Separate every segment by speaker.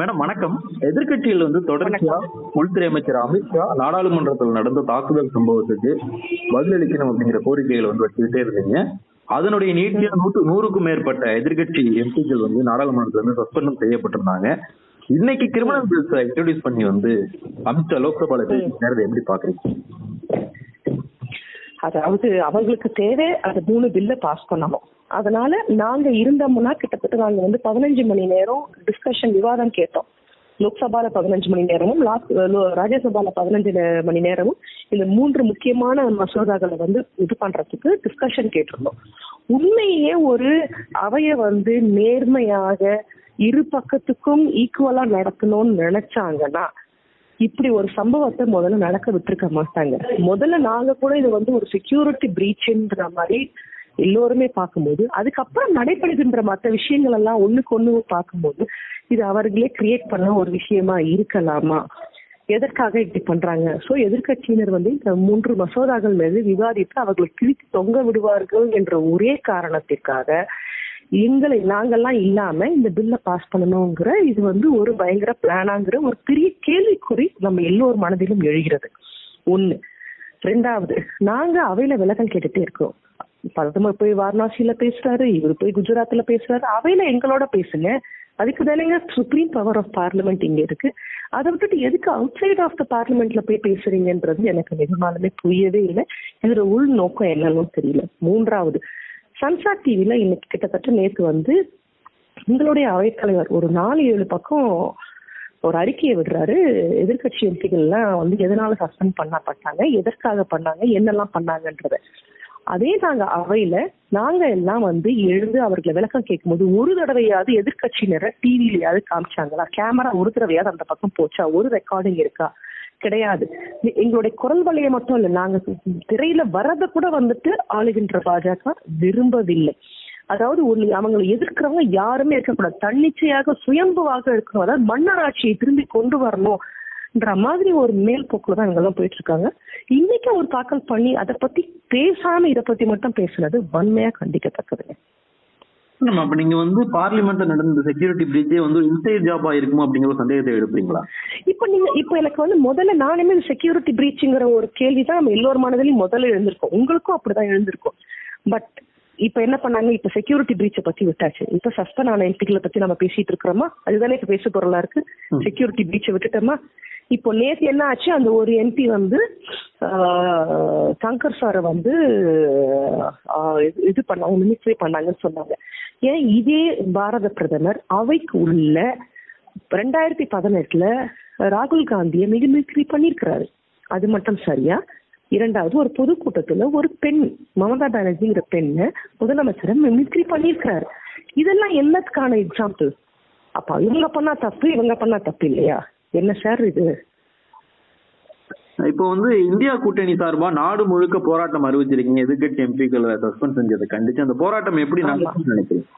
Speaker 1: Madam வணக்கம். எதிர்க்கட்சியில் வந்து தொடர்ச்சியா உள்துறை அமைச்சர் அமித்ஷா நாடாளுமன்றத்தில் நடந்த தாக்குதல் சம்பவத்துக்கு பதிலளிக்கணும் அப்படிங்கிற கோரிக்கைகளை வந்து வச்சுக்கிட்டே இருந்தீங்க அதனுடைய நீட்டிய நூற்று நூறுக்கும் மேற்பட்ட எதிர்க்கட்சி எம்பிக்கள் வந்து நாடாளுமன்றத்தில் வந்து சஸ்பெண்டும் செய்யப்பட்டிருந்தாங்க. இன்னைக்கு கிரிமினல் பில்ஸ் இன்ட்ரோடியூஸ் பண்ணி வந்து அமித்ஷா லோக்சபால பேசினார் எப்படி பாக்குறீங்க?
Speaker 2: அதாவது அவங்களுக்கு தேவை அந்த மூணு பில்ல பாஸ் பண்ணணும். அதனால நாங்க இருந்தோம்னா கிட்டத்தட்ட நாங்க வந்து பதினஞ்சு மணி நேரம் டிஸ்கஷன் விவாதம் கேட்டோம். லோக்சபால பதினஞ்சு மணி நேரமும் ராஜ்யசபால பதினஞ்சு மணி நேரமும் இந்த மூன்று முக்கியமான மசோதாக்களை வந்து இது பண்றதுக்கு டிஸ்கஷன் கேட்டிருந்தோம். உண்மையே ஒரு அவைய வந்து நேர்மையாக இரு பக்கத்துக்கும் ஈக்குவலா நடத்தணும்னு நினைச்சாங்கன்னா இப்படி ஒரு சம்பவத்தை முதல்ல நடக்க விட்டுருக்க மாட்டாங்க. முதல்ல நாங்க கூட இது வந்து ஒரு செக்யூரிட்டி பிரீச்ன்ற மாதிரி எல்லோருமே பார்க்கும்போது அதுக்கப்புறம் நடைபெறுகின்ற மற்ற விஷயங்கள் எல்லாம் ஒண்ணுக்கு ஒண்ணு பார்க்கும்போது இது அவர்களே கிரியேட் பண்ண ஒரு விஷயமா இருக்கலாமா? எதற்காக இப்படி பண்றாங்க? சோ எதிர்க்கட்சியினர் வந்து இந்த மூன்று மசோதாக்கள் மீது விவாதித்து அவர்களை கிழித்து தொங்க விடுவார்கள் என்ற ஒரே காரணத்திற்காக எங்களை நாங்கெல்லாம் இல்லாம இந்த பில்ல பாஸ் பண்ணணுங்கிற இது வந்து ஒரு பயங்கர பிளானாங்கிற ஒரு பெரிய கேள்விக்குறி நம்ம எல்லோர் மனதிலும் எழுகிறது. ஒண்ணு. ரெண்டாவது நாங்க அவையில விலகல் கேட்டுட்டே இருக்கோம் பிரதமர் போய் வாரணாசியில பேசுறாரு இவர் போய் குஜராத்ல பேசுறாரு அவையில எங்களோட பேசுங்க. அதுக்கு தானேங்க சுப்ரீம் பவர் ஆஃப் பார்லிமெண்ட் இங்க இருக்கு. அதை விட்டுட்டு எதுக்கு அவுட் சைட் ஆஃப் த பார்லிமெண்ட்ல போய் பேசுறீங்கன்றது எனக்கு நிஜமாலுமே புரியவே இல்லை. இதுல உள் நோக்கம் என்னன்னு தெரியல. மூன்றாவது சன்சார் டிவில இன்னைக்கு கிட்டத்தட்ட நேற்று வந்து உங்களுடைய அவைத்தலைவர் ஒரு நாலு ஏழு பக்கம் ஒரு அறிக்கையை விடுறாரு. எதிர்க்கட்சி எம்பிகள்லாம் வந்து எதனால சஸ்பெண்ட் பண்ணப்பட்டாங்க எதற்காக பண்ணாங்க என்னெல்லாம் பண்ணாங்கன்றத. அதே நாங்க அவையில நாங்க எல்லாம் வந்து எழுந்து அவர்களை விளக்கம் கேட்கும்போது ஒரு தடவையாவது எதிர்க்கட்சியினரை டிவிலயாவது காமிச்சாங்களா? கேமரா ஒரு தடவையாவது அந்த பக்கம் போச்சா? ஒரு ரெக்கார்டிங் இருக்கா? கிடையாது. எங்களுடைய குரல் வலையை மட்டும் இல்ல நாங்க திரையில வரத கூட வந்துட்டு ஆளுகின்ற பாஜக விரும்பவில்லை. அதாவது ஒரு அவங்களை எதிர்க்கிறவங்க யாருமே இருக்கக்கூடாது. தன்னிச்சையாக சுயம்புவாக இருக்கணும். அதாவது மன்னராட்சியை திரும்பி கொண்டு வரணும். வரணும்ன்ற மாதிரி ஒரு மேல் போக்குல தான் இவங்க எல்லாம் போயிட்டு இருக்காங்க இன்னைக்கு ஒரு தாக்கல் பண்ணி அதை பத்தி பேசாம இதை பத்தி மட்டும் பேசுனது வன்மையா கண்டிக்கத்தக்கதுங்க.
Speaker 1: அப்ப நீங்க வந்து பார்லிமெண்ட்ல நடந்த செக்யூரிட்டி பிரீச்சே வந்து இன்சைட் ஜாபா இருக்குமோ அப்படிங்கிற சந்தேகத்தை எடுப்பீங்களா
Speaker 2: இப்ப நீங்க இப்ப எனக்கு வந்து முதல்ல நானுமே செக்யூரிட்டி பிரீச்சுங்கிற ஒரு கேள்வி தான் நம்ம எல்லோர் மனதிலையும் முதல்ல எழுந்திருக்கோம். உங்களுக்கும் அப்படிதான் எழுந்திருக்கும். பட் இப்ப என்ன பண்ணாங்க? இப்ப செக்யூரிட்டி பிரீச்சை பத்தி விட்டாச்சு. இப்ப சஸ்பெண்ட் ஆன எம்பிக்களை பத்தி நம்ம பேசிட்டு இருக்கிறோமா? அதுதானே இப்ப பேச பொருளா இருக்கு செக்யூரிட்டி பிரீச்சை விட்டுட்டோமா? இப்போ நேத்து என்ன ஆச்சு அந்த ஒரு எம்பி வந்து சங்கர் சாரை வந்து இது- பண்ணாங்க மினிஸ்ட்ரி பண்ணாங்கன்னு சொன்னாங்க. ஏன் இதே பாரத பிரதமர் அவைக்கு உள்ள ரெண்டாயிரத்தி பதினெட்டுல ராகுல் காந்தியை மிமிக்ரி பண்ணியிருக்கிறாரு. அது மட்டும் சரியா? இரண்டாவது ஒரு பொதுக்கூட்டத்துல ஒரு பெண் மமதா பானர்ஜிங்கிற பெண்ணு முதலமைச்சரை மிமிக்ரி பண்ணியிருக்கிறாரு. இதெல்லாம் என்னத்துக்கான எக்ஸாம்பிள் அப்ப இவங்க பண்ணா தப்பு இவங்க பண்ணா தப்பு இல்லையா? என்ன சார் இது?
Speaker 1: இப்போ வந்து இந்தியா கூட்டணி சார்பா நாடு முழுக்க போராட்டம் அறிவிச்சிருக்கீங்க. எதிர்க்கட்சி எம்பிக்களை சஸ்பெண்ட் செஞ்சதை கண்டிச்சு அந்த போராட்டம் எப்படி
Speaker 2: ஆமா.
Speaker 1: நடக்கும்னு நினைக்கிறீங்க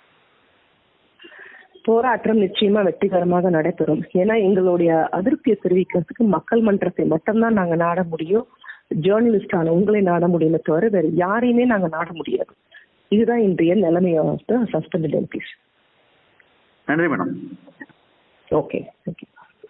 Speaker 2: போராட்டம் நிச்சயமா வெற்றிகரமாக நடைபெறும். ஏன்னா எங்களுடைய அதிருப்தியை தெரிவிக்கிறதுக்கு மக்கள் மன்றத்தை மட்டும்தான் நாங்க நாட முடியும். ஜேர்னலிஸ்டான உங்களை நாட முடியுமே தவிர வேற யாரையுமே நாங்க நாட முடியாது. இதுதான் இன்றைய நிலைமையாக சஸ்பெண்டட் எம்பிஸ்
Speaker 1: நன்றி மேடம்
Speaker 2: ஓகே ஓகே